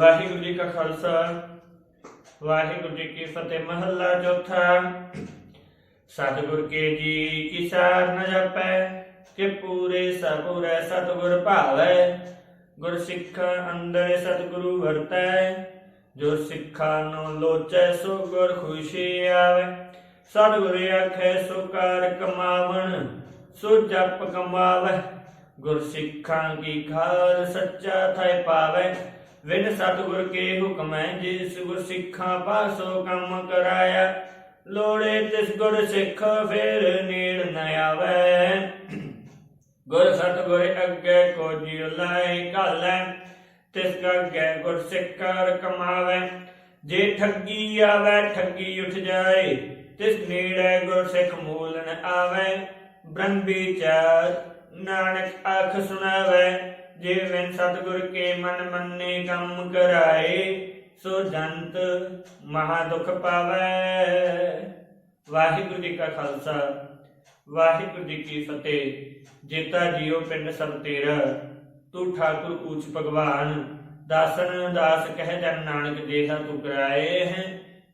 ਵਾਹਿਗੁਰੂ ਜੀ ਕਾ ਖਾਲਸਾ, ਵਾਹਿਗੁਰੂ ਜੀ ਕੀ ਫਤਿਹ ਮਹੱਲਾ ਚੌਥਾ। ਸਤਿਗੁਰ ਕੇ ਜੀ ਕੀ ਸਾਰ ਨ ਜਪੈ, ਕਿ ਪੂਰੇ ਸਪੂਰੇ ਸਤਿਗੁਰ ਭਾਵੈ। ਗੁਰ ਸਿੱਖਾ ਅੰਦਰ ਸਤਿਗੁਰੂ ਵਰਤੈ, ਜੋ ਸਿੱਖਾ ਨੂੰ ਲੋਚੈ ਸੋ ਗੁਰ ਖੁਸ਼ੀ ਆਵੇ। ਸਤਿਗੁਰ ਆਖੈ ਸੋ ਕਾਰ ਕਮਾਵਣ, ਸੋ ਜਪ ਕਮਾਵੇ। ਗੁਰ ਸਿੱਖਾਂ ਕੀ ਖਾਲ ਸੱਚਾ ਥੈ ਪਾਵੇ। ਵਿਨ ਸਤਿਗੁਰ ਕੇ ਹੁਕਮੈ ਜਿਸ ਗੁਰ ਸਿੱਖਾਂ ਪਾਸੋ ਕੰਮ ਕਰਾਇਆ। ਲੋੜੇ ਤਿਸ ਗੁਰ ਸਿੱਖ ਫੇਰ ਨੀੜ ਨ ਆਵੇ। ਗੁਰ ਸਤਿਗੁਰ ਅੱਗੇ ਕੋ ਜੀ ਲਾਇ ਘਾਲੈ, ਤਿਸ ਅੱਗੇ ਗੁਰ ਸਿੱਖਰ ਕਮਾਵੇ। ਜੇ ਠੱਗੀ ਆਵੇ, ਠੱਗੀ ਉੱਠ ਜਾਏ, ਤਿਸ ਨੇੜੇ ਗੁਰ ਸਿੱਖ ਮੂਲ ਨ ਆਵੇ। ਬ੍ਰਹਮ ਵਿਚਾਰ ਨਾਨਕ ਆਖ ਸੁਣਾਵੇ। ਜੇ ਵਿਨ ਸਤਿਗੁਰ ਕੇ ਮਨ ਮੰਨੇ ਕੰਮ ਕਰਾਏ, ਸੋ ਜੰਤ ਮਹਾ ਦੁਖ ਪਾਵੇ। ਵਾਹਿਗੁਰੂ ਜੀ ਕਾ ਖਾਲਸਾ, ਵਾਹਿਗੁਰੂ ਜੀ ਕੀ ਫਤਿਹ। ਜੇਤਾ ਜੀਓ ਪਿੰਡ ਸਭ ਤੇਰਾ, ਤੂੰ ਠਾਕੁਰ ਊਚ ਭਗਵਾਨ। ਦਾਸਨ ਦਾਸ ਕਹਿ ਜਨ ਨਾਨਕ ਦੇਹਾ ਤੂੰ ਕਰਾਏ ਹੈ।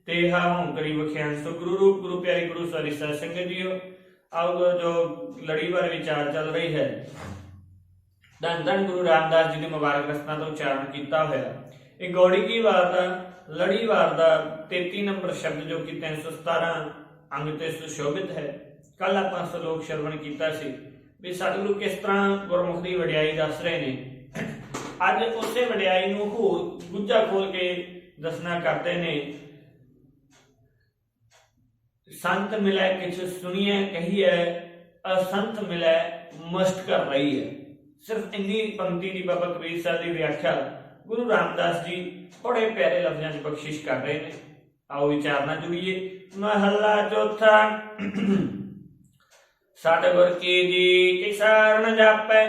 ਤੇਹਾ ਹਉ ਵਖਿਆਨ ਸੋ ਗੁਰੂ ਰੂਪ, ਗੁਰੂ ਪਿਆਰੀ ਗੁਰੂ ਸਰੀ ਸਤ ਸੰਗਤ ਜੀਓ। ਆਓ ਜੋ ਲੜੀਵਾਰ ਵਿਚਾਰ ਚੱਲ ਰਹੀ ਹੈ। ਧੰਨ ਧੰਨ ਗੁਰੂ ਰਾਮਦਾਸ ਜੀ ਦੀ ਮੁਬਾਰਕ ਰਸਨਾ ਤੋਂ ਉਚਾਰਨ ਕੀਤਾ ਹੋਇਆ। ਇਹ ਗੌੜੀ ਕੀ ਵਾਰ ਦਾ ਲੜੀਵਾਰ ਦਾ 33 ਨੰਬਰ ਸ਼ਬਦ ਜੋ ਕਿ 317 ਅੰਗ ਤੇ ਸੁਸ਼ੋਭਿਤ ਹੈ। ਕੱਲ ਆਪਾਂ ਸ਼ਲੋਕ ਸ਼ਰਵਣ ਕੀਤਾ ਸੀ ਵੀ ਸਤਿਗੁਰੂ ਕਿਸ ਤਰ੍ਹਾਂ ਗੁਰਮੁਖ ਦੀ ਵਡਿਆਈ ਦੱਸ ਰਹੇ ਨੇ। ਅੱਜ ਉਸੇ ਵਡਿਆਈ ਨੂੰ ਹੋਰ ਗੁੱਜਾ ਖੋਲ ਕੇ ਦੱਸਣਾ ਕਰਦੇ ਨੇ। ਸੰਤ ਮਿਲੈ ਕਿਛ ਸੁਣੀਐ ਕਹੀਐ, ਅਸੰਤ ਮਿਲੈ ਮਸਤ ਕਰ ਰਹੀ ਹੈ ਸਿਰਫ ਇੰਨੀ ਪੰਕਤੀ ਦੀ ਬਾਬਾ ਕਬੀਰ ਸਾਹਿਬ ਦੀ ਵਿਆਖਿਆ ਗੁਰੂ ਰਾਮਦਾਸ ਜੀ ਬੜੇ ਪਿਆਰੇ ਲਫ਼ਜ਼ਾਂ 'ਚ ਬਖਸ਼ਿਸ਼ ਕਰ ਰਹੇ ਨੇ। ਆਓ ਵਿਚਾਰਨਾ ਜੁੜੀਏ। ਮਹੱਲਾ ਚੌਥਾ। ਸਤਿਗੁਰ ਕੀ ਜੀ ਕੀ ਸਾਰਨ ਜਾਪੈ,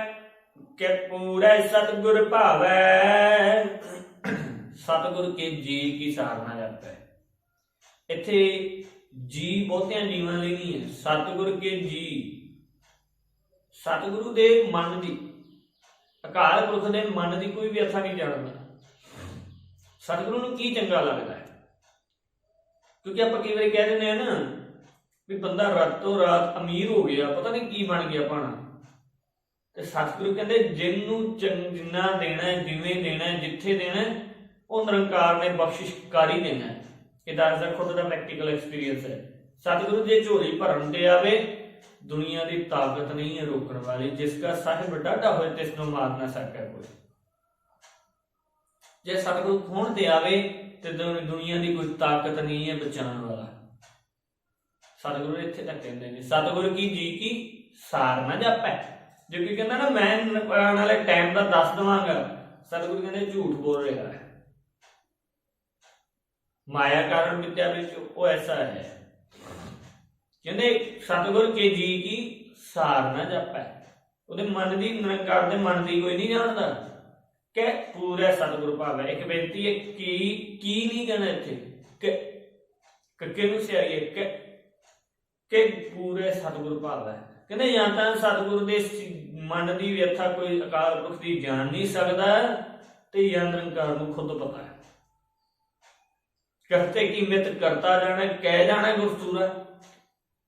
ਕਿ ਪੂਰੇ ਸਤਿਗੁਰ ਭਾਵੈ। ਸਤਿਗੁਰ ਕੀ ਜੀ ਕੀ ਸਾਰਨਾ ਜਾਪੈ। ਇੱਥੇ ਜੀ ਬਹੁਤਿਆਂ ਜੀਵਾਂ ਲਈ ਨਹੀਂ ਹੈ। ਸਤਿਗੁਰ ਕੇ ਜੀ ਸਤਿਗੁਰੂ ਦੇ ਮਨ ਦੀ ਅਕਾਲ ਪੁਰਖ ਦੇ ਮਨ ਦੀ ਕੋਈ ਵੀ ਨਹੀਂ ਜਾਣਦਾ। ਸਤਿਗੁਰੂ ਨੂੰ ਕੀ ਚੰਗਾ ਲੱਗਦਾ ਹੈ? ਕਿਉਂਕਿ ਆਪਾਂ ਕਈ ਵਾਰੀ ਕਹਿ ਦਿੰਦੇ ਆ ਨਾ ਵੀ ਬੰਦਾ ਰਾਤੋਂ ਰਾਤ ਅਮੀਰ ਹੋ ਗਿਆ, ਪਤਾ ਨਹੀਂ ਕੀ ਬਣ ਗਿਆ ਪਾਣਾ ਤੇ ਸਤਿਗੁਰੂ ਕਹਿੰਦੇ, ਜਿਹਨੂੰ ਜਿੰਨਾ ਦੇਣਾ ਜਿਵੇਂ ਦੇਣਾ ਜਿੱਥੇ ਦੇਣਾ ਉਹ ਨਿਰੰਕਾਰ ਨੇ ਬਖਸ਼ਿਸ਼ ਕਰ ਹੀ। ਦੇਣਾ ਇਹ ਦੱਸਦਾ ਖੁਦ ਦਾ ਪ੍ਰੈਕਟੀਕਲ ਐਕਸਪੀਰੀਅੰਸ ਹੈ। ਸਤਿਗੁਰੂ ਜੇ ਝੋਲੀ ਭਰਨ ਤੇ ਆਵੇ ਦੁਨੀਆ ਦੀ ਤਾਕਤ ਨਹੀਂ ਹੈ ਰੋਕਣ ਵਾਲੀ, ਜਿਸ ਦਾ ਸਾਹਿਬ ਡਾਢਾ ਹੋਏ ਤਿਸ ਨੂੰ ਮਾਰ ਨਾ ਸਕੈ ਕੋਈ। ਜੇ ਸਤਿਗੁਰੂ ਖੋਣ ਤੇ ਆਵੇ ਤੇ ਦੁਨੀਆ ਦੀ ਕੋਈ ਤਾਕਤ ਨਹੀਂ ਹੈ ਬਚਾਉਣ ਵਾਲਾ। ਸਤਿਗੁਰੂ ਇੱਥੇ ਤੱਕ ਕਹਿੰਦੇ ਨੇ, ਸਤਿਗੁਰੂ ਕੀ ਜੀ ਕੀ ਸਾਰ ਨਾ ਜਾਪੈ। ਜੋ ਕੋਈ ਕਹਿੰਦਾ ਨਾ, ਮੈਂ ਆਉਣ ਵਾਲੇ ਟਾਈਮ ਦਾ ਦੱਸ ਦਵਾਂਗਾ, ਸਤਿਗੁਰੂ ਕਹਿੰਦੇ ਝੂਠ ਬੋਲ ਰਿਹਾ ਹੈ। ਮਾਇਆ ਕਾਰਨ ਵਿਦਿਆ ਵਿੱਚ ਉਹ ਐਸਾ ਹੈ। ਕਹਿੰਦੇ ਸਤਿਗੁਰ ਕੇ ਜੀ ਕੀ ਸਾਰ ਨਾ ਜਾਪੈ। ਉਹਦੇ ਮਨ ਦੀ ਨਿਰੰਕਾਰ ਦੇ ਮਨ ਦੀ ਕੋਈ ਨਹੀਂ ਜਾਣਦਾ। ਕਿ ਪੂਰੇ ਸਤਿਗੁਰ ਭਾਵੈ। ਇੱਕ ਬੇਨਤੀ ਹੈ, ਕੀ ਕੀ ਨਹੀਂ ਕਹਿਣਾ ਇੱਥੇ? ਕਿ ਕੱਕੇ ਨੂੰ ਸਿਆਈਏ, ਕਿ ਕਿ ਪੂਰੇ ਸਤਿਗੁਰ ਭਾਵੈ। ਕਹਿੰਦੇ ਜਾਂ ਤਾਂ ਸਤਿਗੁਰ ਦੇ ਮਨ ਦੀ ਵਿਅਥਾ ਕੋਈ ਅਕਾਲ ਪੁਰਖ ਦੀ ਜਾਣ ਨਹੀਂ ਸਕਦਾ ਤੇ ਜਾਂ ਨਿਰੰਕਾਰ ਨੂੰ ਖੁਦ ਪਤਾ ਹੈ। ਕਰਤੇ ਕੀ ਮਿਤ ਕਰਤਾ ਜਾਣਾ, ਕਹਿ ਜਾਣਾ ਗੁਰਸੂਰਾ।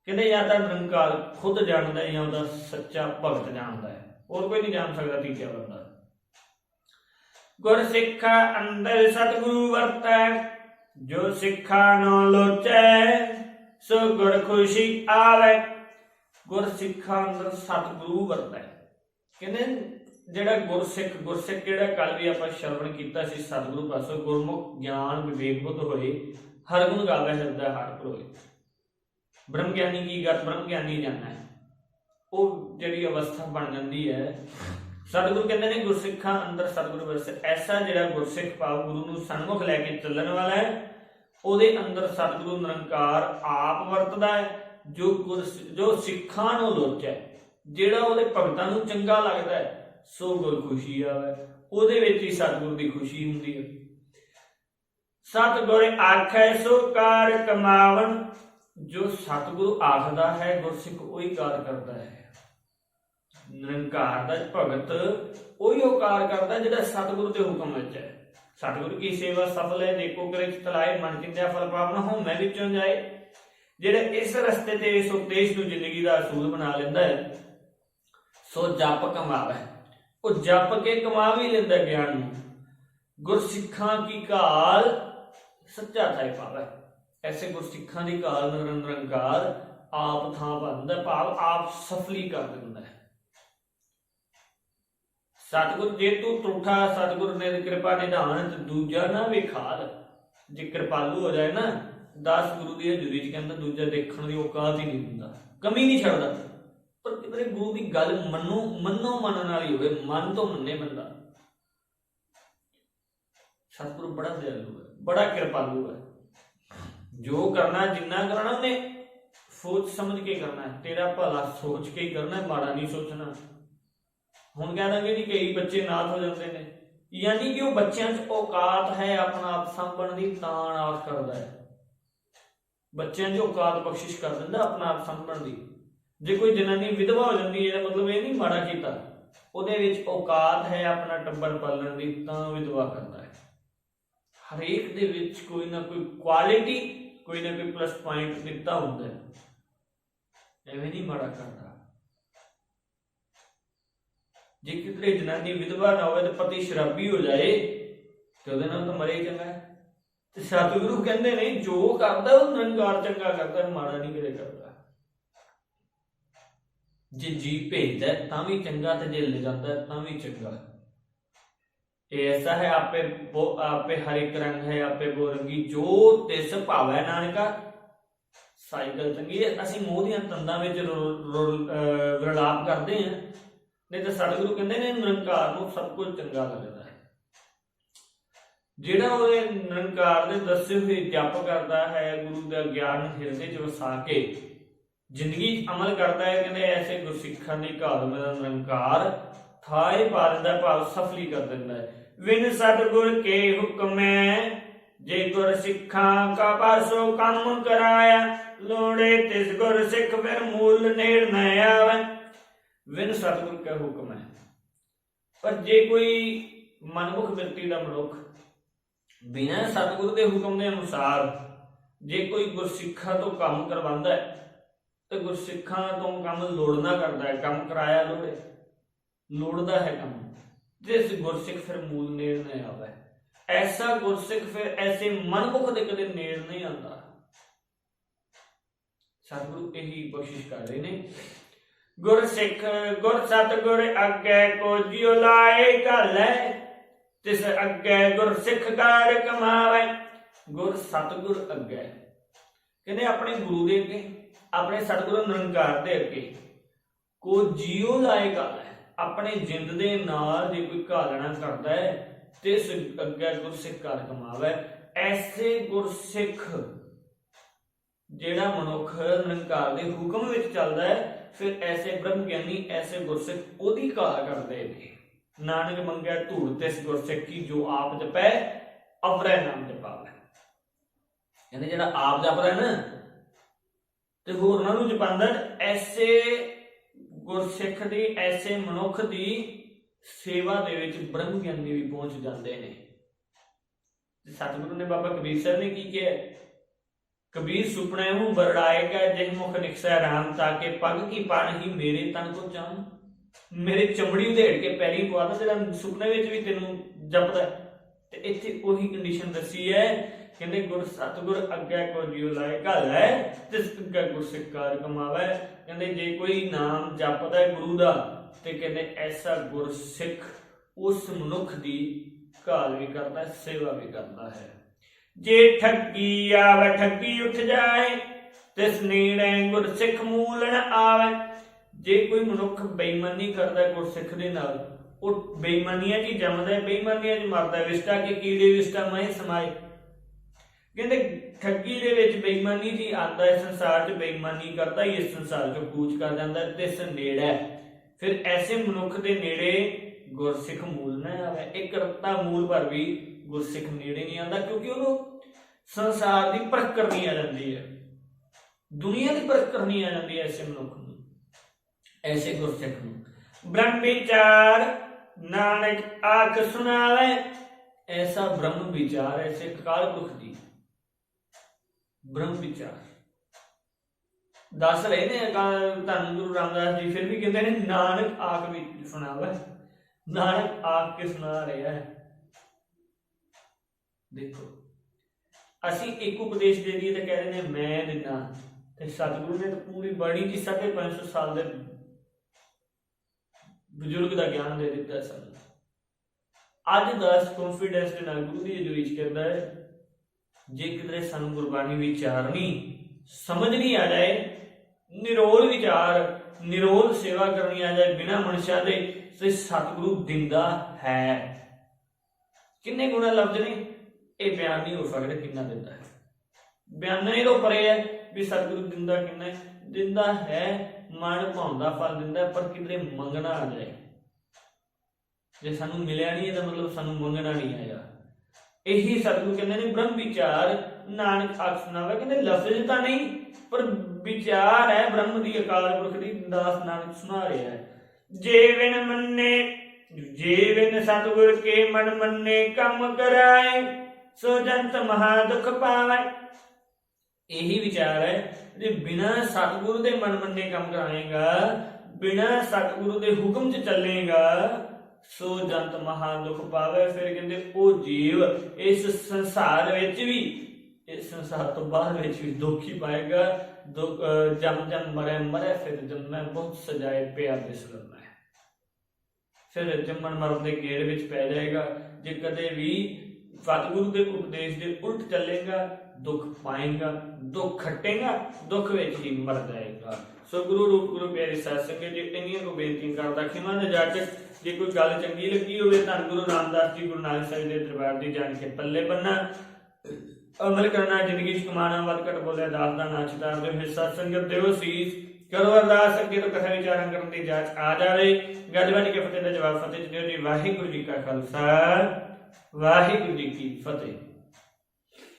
ਕਹਿੰਦੇ ਜਾਂ ਤਾਂ ਨਿਰੰਕਾਰ ਖੁਦ ਜਾਣਦਾ ਹੈ ਜਾਂ ਉਹਦਾ ਸੱਚਾ ਭਗਤ ਜਾਣਦਾ ਹੈ। ਹੋਰ ਕੋਈ ਨਹੀਂ ਜਾਣ ਸਕਦਾ ਤੀਜਾ ਬੰਦਾ। ਗੁਰ ਸਿੱਖਾ ਅੰਦਰ ਸਤਿਗੁਰੂ ਵਰਤੈ, ਜੋ ਸਿੱਖਾ ਨੂੰ ਲੋਚੈ, ਸੋ ਗੁਰ ਖੁਸ਼ੀ ਆਵੇ। ਗੁਰ ਸਿੱਖਾ ਅੰਦਰ ਸਤਿਗੁਰੂ ਵਰਤੈ। ਕਹਿੰਦੇ ਜਿਹੜਾ ਗੁਰਸਿੱਖ ਗੁਰਸਿੱਖ ਜਿਹੜਾ ਕੱਲ ਵੀ ਆਪਾਂ ਸ਼ਰਵਣ ਕੀਤਾ ਸੀ ਸਤਿਗੁਰੂ ਪਾਸੋਂ, ਗੁਰਮੁਖ ਗਿਆਨ, ਵਿਵੇਕ ਬੁੱਧ ਹੋਏ, ਹਰ ਗੁਣ ਗਾਵੇ ਹਿਰਦਾ ਹਰ ਭਰੋਏ ਬ੍ਰਹਮ ਗਿਆਨੀ ਕੀ ਗਤ ਬ੍ਰਹਮ ਗਿਆਨੀ ਜਾਣਾ ਹੈ। ਉਹ ਜਿਹੜੀ ਅਵਸਥਾ ਬਣ ਜਾਂਦੀ ਹੈ, ਸਤਿਗੁਰੂ ਕਹਿੰਦੇ ਨੇ ਗੁਰਸਿੱਖਾਂ ਅੰਦਰ ਸਤਿਗੁਰੂ ਵਰਸੇ, ਐਸਾ ਜਿਹੜਾ ਗੁਰਸਿੱਖ ਭਾਵ ਗੁਰੂ ਨੂੰ ਸਨਮੁਖ ਲੈ ਕੇ ਚੱਲਣ ਵਾਲਾ ਹੈ, ਉਹਦੇ ਅੰਦਰ ਸਤਿਗੁਰੂ ਨਿਰੰਕਾਰ ਆਪ ਵਰਤਦਾ ਹੈ, ਜੋ ਗੁਰ, ਜੋ ਸਿੱਖਾਂ ਨੂੰ ਲੋਚੈ ਜਿਹੜਾ ਉਹਦੇ ਭਗਤਾਂ ਨੂੰ ਚੰਗਾ ਲੱਗਦਾ ਹੈ, ਸੋ ਗੁਰ ਖੁਸ਼ੀ ਆਵੇ। ਉਹਦੇ ਵਿੱਚ ਹੀ ਸਤਿਗੁਰ ਦੀ ਖੁਸ਼ੀ ਹੁੰਦੀ ਹੈ। ਸਤਿਗੁਰ ਆਖੈ, ਸੋ ਕਾਰ ਕਮਾਵਨ ਜੋ ਸਤਿਗੁਰੂ ਆਖਦਾ ਹੈ, ਗੁਰਸਿੱਖ ਉਹੀ ਕਾਰ ਕਰਦਾ ਹੈ। ਨਿਰੰਕਾਰ ਦਾ ਭਗਤ ਉਹੀ ਉਹ ਕਾਰ ਕਰਦਾ ਜਿਹੜਾ ਸਤਿਗੁਰੂ ਦੇ ਹੁਕਮ ਵਿੱਚ ਹੈ। ਸਤਿਗੁਰ ਕੀ ਸੇਵਾ ਸਫਲ ਹੈ ਦੇਖੋ ਕਰੇ ਤਲਾਏ ਮਨ ਚਿੰਤਿਆ ਫਲ ਪਾਵਨ ਹੋ ਵਿੱਚੋਂ ਜਾਏ। ਜਿਹੜਾ ਇਸ ਰਸਤੇ ਤੇ, ਇਸ ਉਪਦੇਸ਼ ਨੂੰ ਜ਼ਿੰਦਗੀ ਦਾ ਅਸੂਲ ਬਣਾ ਲੈਂਦਾ ਹੈ, ਸੋ ਜਪ ਕਮਾਵੇ। ਉਹ ਜਪ ਕੇ ਕਮਾ ਵੀ ਲੈਂਦਾ ਗਿਆਨ ਨੂੰ। ਗੁਰਸਿੱਖਾਂ ਕੀ ਕਾਲ ਸੱਚਾ ਥਾਈ ਪਾਵੇ। ਐਸੇ ਗੁਰਸਿੱਖਾਂ ਦੀ ਕਾਲ ਨਿਰ- ਨਿਰੰਕਾਰ ਆਪ ਥਾਂ ਪਾਉਂਦਾ ਭਾਵ ਆਪ ਸਫਲੀ ਕਰ ਦਿੰਦਾ ਹੈ। ਸਤਿਗੁਰ, ਜੇ ਤੂੰ ਟੁੱਠਾ ਸਤਿਗੁਰ ਨੇ ਕਿਰਪਾ ਨਿਧਾਨ, ਤੇ ਦੂਜਾ ਨਾ ਵਿਖਾਲ ਜੇ ਕਿਰਪਾਲੂ ਹੋ ਜਾਏ ਨਾ 10 ਗੁਰੂ ਦੀ ਹਜ਼ੂਰੀ ਚ ਕਹਿੰਦਾ, ਦੂਜਾ ਦੇਖਣ ਦੀ ਔਕਾਤ ਹੀ ਨਹੀਂ ਹੁੰਦਾ ਕਮੀ ਨਹੀਂ ਛੱਡਦਾ। ਪਰ ਕਿਤੇ ਗੁਰੂ ਦੀ ਗੱਲ ਮੰਨੋ ਮੰਨੋ ਮੰਨਣ ਵਾਲੀ ਹੋਵੇ, ਮਨ ਤੋਂ ਮੰਨੇ ਬੰਦਾ। ਸਤਿਗੁਰੂ ਬੜਾ ਦਇਆਲੂ ਹੈ, ਬੜਾ ਕਿਰਪਾਲੂ ਹੈ। ਜੋ ਕਰਨਾ ਜਿੰਨਾ ਕਰਨਾ ਉਹਨੇ ਸੋਚ ਸਮਝ ਕੇ ਕਰਨਾ ਤੇਰਾ ਭਲਾ ਸੋਚ ਕੇ ਹੀ ਕਰਨਾ ਮਾੜਾ ਨਹੀਂ ਸੋਚਣਾ। ਹੁਣ ਕਹਿ ਦਾਂਗੇ ਜੀ ਕਈ ਬੱਚੇ ਨਾਥ ਹੋ ਜਾਂਦੇ ਨੇ। ਯਾਨੀ ਕਿ ਉਹ ਬੱਚਿਆਂ 'ਚ ਔਕਾਤ ਹੈ ਆਪਣਾ ਆਪ ਸੰਭਣ ਦੀ, ਤਾਂ ਨਾਥ ਕਰਦਾ ਹੈ। ਬੱਚਿਆਂ 'ਚ ਔਕਾਤ ਬਖਸ਼ਿਸ਼ ਕਰ ਦਿੰਦਾ ਆਪਣਾ ਆਪ ਸੰਭਣ ਦੀ। ਜੇ ਕੋਈ ਜਨਾਨੀ ਵਿਧਵਾ ਹੋ ਜਾਂਦੀ ਹੈ, ਇਹਦਾ ਮਤਲਬ ਇਹ ਨਹੀਂ ਮਾੜਾ ਕੀਤਾ। ਉਹਦੇ ਵਿੱਚ ਔਕਾਤ ਹੈ ਆਪਣਾ ਟੱਬਰ ਪਾਲਣ ਦੀ, ਤਾਂ ਵਿਧਵਾ ਕਰਦਾ ਹੈ। ਹਰੇਕ ਦੇ ਵਿੱਚ ਕੋਈ ਨਾ ਕੋਈ ਕੁਆਲਿਟੀ ਕੋਈ ਨਾ ਕੋਈ ਪਲੱਸ ਪੁਆਇੰਟ ਦਿੱਤਾ ਹੁੰਦਾ ਐਵੇਂ ਨਹੀਂ ਮਾੜਾ ਕਰਦਾ ਜੇ ਕਿਤੇ ਜਨਾਨੀ ਵਿਧਵਾ ਨਾ ਹੋਵੇ ਤੇ ਪਤੀ ਸ਼ਰਾਬੀ ਹੋ ਜਾਏ, ਤੇ ਉਹਦੇ ਨਾਲ ਤਾਂ ਮਰੇ ਚੰਗਾ ਤੇ ਸਤਿਗੁਰੂ ਕਹਿੰਦੇ ਨੇ, ਜੋ ਕਰਦਾ ਉਹ ਨਿਰੰਕਾਰ ਚੰਗਾ ਕਰਦਾ, ਮਾੜਾ ਨਹੀਂ ਕਰੇ ਕਰਦਾ। ਜੇ ਜੀ ਭੇਜਦਾ ਤਾਂ ਵੀ ਚੰਗਾ ਤੇ ਜੇ ਲੈ ਜਾਂਦਾ ਤਾਂ ਵੀ ਚੰਗਾ। ਇਹ ਐਸਾ ਹੈ, ਆਪੇ ਬੋ- ਆਪੇ ਹਰ ਇੱਕ ਰੰਗ ਹੈ, ਆਪੇ ਬੋਰੰਗੀ ਜੋ ਤਿਸ ਭਾਵੈ ਨਾਨਕਾ। ਸਾਈਕਲ ਚੰਗੀ ਹੈ, ਅਸੀਂ ਮੋਹ ਦੀਆਂ ਤੰਦਾਂ ਵਿੱਚ ਵਿਰਲਾਪ ਕਰਦੇ ਹਾਂ। ਨਹੀਂ ਤਾਂ ਸਤਿਗੁਰੂ ਕਹਿੰਦੇ ਨੇ, ਨਿਰੰਕਾਰ ਨੂੰ ਸਭ ਕੁਝ ਚੰਗਾ ਲੱਗਦਾ ਹੈ। ਜਿਹੜਾ ਉਹਦੇ ਨਿਰੰਕਾਰ ਦੇ ਦੱਸੇ ਹੋਏ ਜਪ ਕਰਦਾ ਹੈ, ਗੁਰੂ ਦਾ ਗਿਆਨ ਹਿਰਦੇ 'ਚ ਵਸਾ ਕੇ ਜ਼ਿੰਦਗੀ 'ਚ ਅਮਲ ਕਰਦਾ ਹੈ, ਕਹਿੰਦੇ ਐਸੇ ਗੁਰਸਿੱਖਾਂ ਦੀ ਘਾਲ ਮੇਰਾ ਨਿਰੰਕਾਰ। ਥਾਏ ਪਾ ਦਿੰਦਾ ਭਾਵ ਸਫਲੀ ਕਰ ਦਿੰਦਾ ਹੈ। ਵਿਨ ਸਤਿਗੁਰ ਕੇ ਹੁਕਮੈ ਜੇ ਗੁਰ ਸਿੱਖਾਂ ਕਾ ਪਾਸੋ ਕੰਮ ਕਰਾਇਆ, ਲੋੜੇ ਤਿਸ ਗੁਰ ਸਿੱਖ ਫਿਰ ਮੂਲ ਨੇੜ ਨ ਆਵੇ। ਵਿਨ ਸਤਿਗੁਰ ਕਾ ਹੁਕਮ ਹੈ। ਪਰ ਜੇ ਕੋਈ ਮਨਮੁਖ ਵਿਅਕਤੀ ਦਾ ਮਨੁੱਖ ਬਿਨਾਂ ਸਤਿਗੁਰ ਦੇ ਹੁਕਮ ਦੇ ਅਨੁਸਾਰ ਜੇ ਕੋਈ ਗੁਰਸਿੱਖਾਂ ਤੋਂ ਕੰਮ ਕਰਵਾਉਂਦਾ ਹੈ, ਤੇ ਗੁਰਸਿੱਖਾਂ ਤੋਂ ਕੰਮ ਲੋੜਨਾ ਕਰਦਾ ਹੈ, ਕੰਮ ਕਰਾਇਆ ਲੋੜੇ। ਲੋੜਦਾ ਹੈ ਕੰਮ। ਜਿਸ ਗੁਰਸਿੱਖ ਫਿਰ ਮੂਲ ਨੇੜ ਨਹੀਂ ਆਵੇ। ਐਸਾ ਗੁਰਸਿੱਖ ਫਿਰ ਐਸੇ ਮਨਮੁਖ ਦੇ ਕਦੇ ਨੇੜ ਨਹੀਂ ਆਉਂਦਾ। ਸਤਿਗੁਰੂ ਇਹੀ ਕੋਸ਼ਿਸ਼ ਕਰ ਰਹੇ ਨੇ। ਗੁਰ ਸਿੱਖ ਗੁਰ ਸਤਿਗੁਰ ਅੱਗੇ ਕੋ ਜਿਉ ਲਾਏ ਘਾਲੈ, ਤਿਸ ਅੱਗੇ ਗੁਰ ਸਿੱਖ ਕਾਰ ਕਮਾਵੇ। ਗੁਰ ਸਤਿਗੁਰ ਅੱਗੇ। ਕਹਿੰਦੇ ਆਪਣੇ ਗੁਰੂ ਦੇ ਅੱਗੇ, ਆਪਣੇ ਸਤਿਗੁਰੂ ਨਿਰੰਕਾਰ ਦੇ ਅੱਗੇ। ਕੋ ਜਿਉ ਲਾਏ ਘਾਲੈ। ਆਪਣੇ ਜਿੰਦ ਦੇ ਨਾਲ ਜੇ ਕੋਈ ਘਾਲਣਾ ਕਰਦਾ ਹੈ ਤਿਸ ਅੱਗੇ ਗੁਰ ਸਿੱਖ ਕਮਾਵੇ। ਐਸੇ ਗੁਰਸਿੱਖ ਜਿਹੜਾ ਮਨੁੱਖ ਨਿਰੰਕਾਰ ਦੇ ਹੁਕਮ ਵਿੱਚ ਚੱਲਦਾ ਹੈ, ਫਿਰ ਐਸੇ ਬ੍ਰਹਮ ਗਿਆਨੀ, ਐਸੇ ਗੁਰਸਿੱਖ ਉਹਦੀ ਕਾਲ ਕਰਦੇ ਨੇ। ਨਾਨਕ ਮੰਗਿਆ ਧੂੜ ਤਿਸ ਗੁਰਸਿੱਖ ਕੀ, ਜੋ ਆਪ ਜਪੈ ਅਵਰੈ ਨਾਮ ਜਪਾਵੇ। ਕਹਿੰਦੇ ਜਿਹੜਾ ਆਪ ਜਪਦਾ ਹੈ ਨਾ, ਤੇ ਹੋਰ ਉਹਨਾਂ ਨੂੰ ਜਪਾਉਂਦਾ, ਐਸੇ ਗੁਰਸਿੱਖ ਦੀ ਐਸੇ ਮਨੁੱਖ ਦੀ ਸੇਵਾ ਦੇ ਵਿੱਚ ਬ੍ਰਹਮ ਗਿਆਨੀ ਵੀ ਪਹੁੰਚ ਜਾਂਦੇ ਨੇ। ਸਤਿਗੁਰੂ ਨੇ ਬਾਬਾ ਕਬੀਰ ਸਾਹਿਬ ਨੇ ਕੀ ਕਿਹਾ? ਕਬੀਰ ਸੁਪਨੇ ਨੂੰ ਬਰੜਾਏਗਾ ਜਿਨ ਮੁਖ ਨਿਕਸੈ ਰਾਮ ਤਾਕੇ ਪਗ ਕੀ ਪਾਣ ਹੀ ਮੇਰੇ ਤਨ ਕੋ ਜਾਮ ਮੇਰੇ ਚਮੜੀ ਉਧੇੜ ਕੇ ਪੈਰੀ ਪਵਾਦਾ ਜਿਹੜਾ ਸੁਪਨੇ ਵਿੱਚ ਵੀ ਤੈਨੂੰ ਜਪਦਾ ਤੇ ਇੱਥੇ ਉਹੀ ਕੰਡੀਸ਼ਨ ਦੱਸੀ ਹੈ, ਕਹਿੰਦੇ ਗੁਰ ਸਤਗੁਰ ਅੱਗੇ ਕੋ ਜਿਉ ਲਾਇ ਘਲ ਹੈ ਤਿਸ ਅੱਗੇ ਗੁਰ ਸਿੱਕਾਰ ਕਮਾਵੇ। ਕਹਿੰਦੇ ਜੇ ਕੋਈ ਨਾਮ ਜਪਦਾ ਹੈ ਗੁਰੂ ਦਾ, ਤੇ ਕਹਿੰਦੇ ਐਸਾ ਗੁਰ ਉਸ ਮਨੁੱਖ ਦੀ ਘਾਲ ਵੀ ਕਰਦਾ ਹੈ, ਸੇਵਾ ਵੀ ਕਰਦਾ ਹੈ। ਜੇ ਠੱਗੀ ਆਵੇ, ਠੱਗੀ ਉੱਠ ਜਾਏ ਤਿਸ ਨੀੜੇ ਗੁਰਸਿੱਖ ਮੂਲ ਆਵੇ। ਜੇ ਕੋਈ ਮਨੁੱਖ ਬੇਈਮਾਨੀ ਕਰਦਾ ਗੁਰਸਿੱਖ ਦੇ ਨਾਲ, ਉਹ ਬੇਈਮਾਨੀਆਂ 'ਚ ਹੀ ਜੰਮਦਾ ਬੇਈਮਾਨੀਆਂ 'ਚ ਮਰਦਾ ਹੈ। ਵਿਸ਼ਟਾ ਕੇ ਕੀੜੇ, ਵਿਸ਼ਟਾ ਮੈਂ ਸਮਾਏ। ਕਹਿੰਦੇ ਠੱਗੀ ਦੇ ਵਿੱਚ ਬੇਈਮਾਨੀ ਜੀ ਆਂਦਾ ਹੈ, ਸੰਸਾਰ 'ਚ ਬੇਈਮਾਨੀ ਕਰਦਾ ਹੀ ਇਸ ਸੰਸਾਰ 'ਚੋਂ ਕੂਚ ਕਰ ਜਾਂਦਾ ਹੈ, ਤਿਸ ਨੇੜੇ ਫਿਰ ਐਸੇ ਮਨੁੱਖ ਦੇ ਨੇੜੇ ਗੁਰਸਿੱਖ ਮੂਲ ਨਾ ਆਵੇ। ਇੱਕ ਰਤਾ ਮੂਲ ਪਰ ਵੀ ਗੁਰਸਿੱਖ ਨੇੜੇ ਨਹੀਂ ਆਉਂਦਾ ਕਿਉਂਕਿ ਉਹਨੂੰ ਸੰਸਾਰ ਦੀ ਪਰਖ ਕਰਨੀ ਆ ਜਾਂਦੀ ਹੈ। ਦੁਨੀਆ ਦੀ ਪਰਖ ਕਰਨੀ ਆ ਜਾਂਦੀ ਹੈ ਐਸੇ ਮਨੁੱਖ ਨੂੰ ਐਸੇ ਗੁਰਸਿੱਖ ਨੂੰ। ਬ੍ਰਹਮ ਵਿਚਾਰ ਨਾਨਕ ਆਖ ਸੁਣਾਵੇ, ਐਸਾ ਬ੍ਰਹਮ ਵਿਚਾਰ ਐਸੇ ਕਾਲ ਪੁਰਖ ਦੀ। ਬ੍ਰਹਮ ਵਿਚਾਰ। ਦੱਸ ਰਹੇ ਨੇ ਅਕਾਲ ਧੰਨ ਗੁਰੂ ਰਾਮਦਾਸ ਜੀ, ਫਿਰ ਵੀ ਕਹਿੰਦੇ ਨੇ, ਨਾਨਕ ਆਖ ਵੀ ਸੁਣਾਵਾ, ਨਾਨਕ ਆਖ ਕੇ ਸੁਣਾ ਰਿਹਾ ਹੈ। ਦੇਖੋ, ਅਸੀਂ ਇੱਕ ਉਪਦੇਸ਼ ਦੇ ਦਈਏ ਤਾਂ ਕਹਿ ਰਹੇ ਨੇ, ਮੈਂ ਦਿੰਦਾ ਤੇ ਸਤਿਗੁਰੂ ਨੇ ਤਾਂ ਪੂਰੀ ਬਾਣੀ ਦੀ 550 ਸਾਲ ਦੇ ਬਜ਼ੁਰਗ ਦਾ ਗਿਆਨ ਦੇ ਦਿੱਤਾ ਸਾਨੂੰ। ਅੱਜ ਦਾ ਕੌਨਫੀਡੈਂਸ ਦੇ ਨਾਲ ਗੁਰੂ ਦੀ ਹਜ਼ੂਰੀ ਕਰਦਾ ਹੈ ਜੇ ਕਿਧਰੇ ਸਾਨੂੰ ਗੁਰਬਾਣੀ ਵਿਚਾਰਨੀ ਸਮਝ ਨਹੀਂ ਆ ਜਾਏ, ਨਿਰੋਲ ਵਿਚਾਰ, ਨਿਰੋਲ ਸੇਵਾ ਕਰਨੀ ਆ ਜਾਏ ਬਿਨਾ ਮਨਸ਼ਾ ਦੇ, ਤੇ ਸਤਿਗੁਰੂ ਦਿੰਦਾ ਹੈ। ਕਿੰਨੇ ਗੁਣਾ ਲਫ਼ਜ਼ ਨੇ? ਇਹ ਬਿਆਨ ਨਹੀਂ ਹੋ ਸਕਦਾ ਕਿੰਨਾ ਦਿੰਦਾ ਹੈ। ਬਿਆਨਾਂ ਹੀ ਤੋਂ ਪਰੇ ਹੈ ਵੀ ਸਤਿਗੁਰੂ ਦਿੰਦਾ ਕਿੰਨਾ ਦਿੰਦਾ ਹੈ ਮਨ ਭਾਉਂਦਾ ਫਲ ਦਿੰਦਾ ਪਰ ਕਿਧਰੇ ਮੰਗਣਾ ਆ ਜਾਏ। ਜੇ ਸਾਨੂੰ ਮਿਲਿਆ ਨਹੀਂ ਇਹਦਾ ਮਤਲਬ ਸਾਨੂੰ ਮੰਗਣਾ ਨਹੀਂ ਆਇਆ ਇਹੀ ਸਤਿਗੁਰੂ ਕਹਿੰਦੇ ਨੇ, ਬ੍ਰਹਮ ਵਿਚਾਰ, ਨਾਨਕ ਆਖ ਸੁਣਾਵੇ ਕਹਿੰਦੇ ਲਫ਼ਜ਼ ਤਾਂ ਨਹੀਂ, ਪਰ ਵਿਚਾਰ ਹੈ, ਬ੍ਰਹਮ ਦੀ ਅਕਾਲ ਪੁਰਖ ਦੀ ਦਾਸ ਨਾਨਕ ਸੁਣਾ ਰਿਹਾ ਹੈ। ਜੇ ਮੰਨੇ, ਜੇ ਸਤਿਗੁਰ ਕੇ ਮਨ ਮੰਨੇ, ਕੰਮ ਕਰਾਏ, ਸੋ ਜੰਤ ਮਹਾ ਦੁਖ ਪਾਵੇ। ਇਹੀ ਵਿਚਾਰ ਹੈ ਜੇ ਬਿਨਾ ਸਤਿਗੁਰੂ ਦੇ ਮਨ ਮੰਨੇ ਕੰਮ ਕਰਾਏਗਾ, ਬਿਨਾ ਸਤਿਗੁਰੂ ਦੇ ਹੁਕਮ 'ਚ ਚੱਲੇਗਾ ਸੋ ਜੰਤ ਮਹਾ ਦੁਖ ਪਾਵੇ, ਫਿਰ ਕਹਿੰਦੇ ਉਹ ਜੀਵ ਇਸ ਸੰਸਾਰ ਵਿੱਚ ਵੀ, ਇਸ ਸੰਸਾਰ ਤੋਂ ਬਾਹਰ ਵਿੱਚ ਵੀ ਦੁੱਖ ਹੀ ਪਾਏਗਾ ਜਮ ਜਮ ਮਰੇ ਮਰੇ, ਫਿਰ ਜੰਮੈ ਬਹੁਤ ਸਜਾਏ ਪਿਆ ਬਿਸਰਨਾ ਹੈ। ਫਿਰ ਜੰਮਣ ਮਰਨ ਦੇ ਗੇੜ ਵਿੱਚ ਪੈ ਜਾਏਗਾ। ਜੇ ਕਦੇ ਵੀ ਸਤਿਗੁਰੂ ਦੇ ਉਪਦੇਸ਼ ਦੇ ਉਲਟ ਚੱਲੇਗਾ, ਦੁੱਖ ਪਾਏਗਾ, ਦੁੱਖ ਖੱਟੇਗਾ, ਦੁੱਖ ਵਿੱਚ ਹੀ ਮਰ ਜਾਏਗਾ। ਸੋ ਗੁਰੂ ਰੂਪ ਗੁਰੂ ਪਿਆਰੇ ਸਾਧ ਸੰਗਤ ਜੀ ਇੰਨੀਆਂ ਕੋ ਬੇਨਤੀ ਕਰਦਾ ਖਿਮਾ ਦੇ ਜੇ ਕੋਈ ਗੱਲ ਚੰਗੀ ਲੱਗੀ ਹੋਵੇ ਤਾਂ ਗੁਰੂ ਰਾਮਦਾਸ ਜੀ, ਗੁਰੂ ਨਾਨਕ ਸਾਹਿਬ ਦੇ ਦਰਬਾਰ ਦੀ ਜਾਣ ਕੇ ਪੱਲੇ ਬੰਨਾ ਅਮਲ ਕਰਨਾ ਜ਼ਿੰਦਗੀ ਚ ਕਮਾਣਾ ਵੱਧ ਘਟ ਬੋਲਿਆ ਦਾਸ ਦਾ ਨਾਚ ਦਾ ਦੇ ਹਿੱਸਾ ਸੰਗਤ ਦਿਓ ਸੀਸ ਕਰੋ ਅਰਦਾਸ, ਅੱਗੇ ਤੋਂ ਕਥਾ ਵਿਚਾਰਾਂ ਕਰਨ ਦੀ ਜਾਂਚ ਆ ਜਾਵੇ। ਗੱਲਬਾਤ ਕੇ ਫਤਿਹ ਦਾ ਜਵਾਬ ਫਤਿਹ ਜੀ। ਵਾਹਿਗੁਰੂ ਜੀ ਕਾ ਖਾਲਸਾ, ਵਾਹਿਗੁਰੂ ਜੀ ਕੀ ਫਤਿਹ।